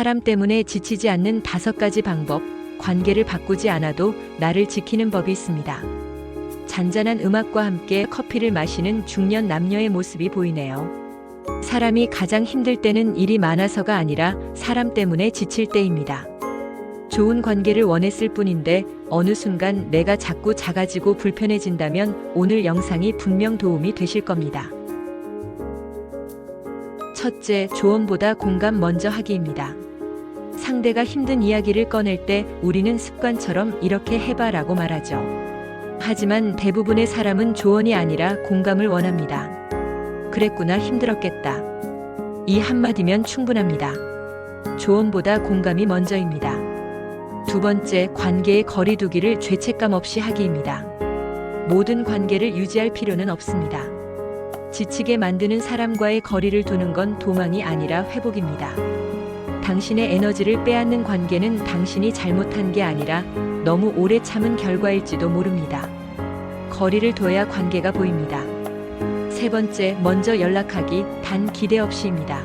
사람 때문에 지치지 않는 다섯 가지 방법, 관계를 바꾸지 않아도 나를 지키는 법이 있습니다. 잔잔한 음악과 함께 커피를 마시는 중년 남녀의 모습이 보이네요. 사람이 가장 힘들 때는 일이 많아서가 아니라 사람 때문에 지칠 때입니다. 좋은 관계를 원했을 뿐인데 어느 순간 내가 자꾸 작아지고 불편해진다면 오늘 영상이 분명 도움이 되실 겁니다. 첫째, 조언보다 공감 먼저 하기입니다. 상대가 힘든 이야기를 꺼낼 때 우리는 습관처럼 이렇게 해봐 라고 말하죠. 하지만 대부분의 사람은 조언이 아니라 공감을 원합니다. 그랬구나 힘들었겠다. 이 한마디면 충분합니다. 조언보다 공감이 먼저입니다. 두 번째, 관계의 거리두기를 죄책감 없이 하기입니다. 모든 관계를 유지할 필요는 없습니다. 지치게 만드는 사람과의 거리를 두는 건 도망이 아니라 회복입니다. 당신의 에너지를 빼앗는 관계는 당신이 잘못한 게 아니라 너무 오래 참은 결과일지도 모릅니다. 거리를 둬야 관계가 보입니다. 세 번째, 먼저 연락하기, 단 기대 없이입니다.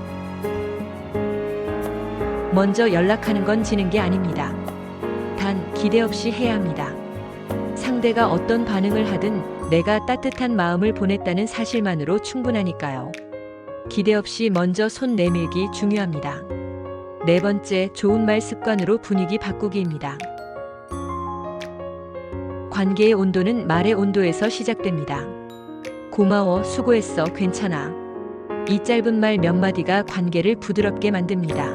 먼저 연락하는 건 지는 게 아닙니다. 단 기대 없이 해야 합니다. 상대가 어떤 반응을 하든 내가 따뜻한 마음을 보냈다는 사실만으로 충분하니까요. 기대 없이 먼저 손 내밀기 중요합니다. 네 번째, 좋은 말 습관으로 분위기 바꾸기입니다. 관계의 온도는 말의 온도에서 시작됩니다. 고마워, 수고했어, 괜찮아. 이 짧은 말 몇 마디가 관계를 부드럽게 만듭니다.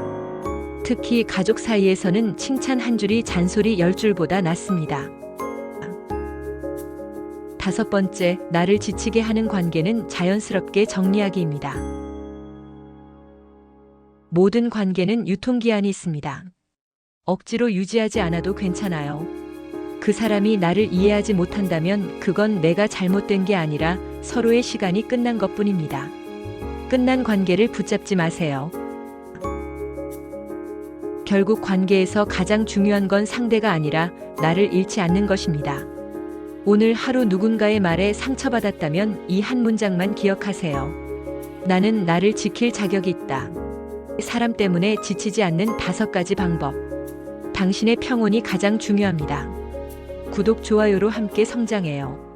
특히 가족 사이에서는 칭찬 한 줄이 잔소리 열 줄보다 낫습니다. 다섯 번째, 나를 지치게 하는 관계는 자연스럽게 정리하기입니다. 모든 관계는 유통기한이 있습니다. 억지로 유지하지 않아도 괜찮아요. 그 사람이 나를 이해하지 못한다면 그건 내가 잘못된 게 아니라 서로의 시간이 끝난 것 뿐입니다. 끝난 관계를 붙잡지 마세요. 결국 관계에서 가장 중요한 건 상대가 아니라 나를 잃지 않는 것입니다. 오늘 하루 누군가의 말에 상처받았다면 이 한 문장만 기억하세요. 나는 나를 지킬 자격이 있다. 사람 때문에 지치지 않는 다섯 가지 방법. 당신의 평온이 가장 중요합니다. 구독, 좋아요로 함께 성장해요.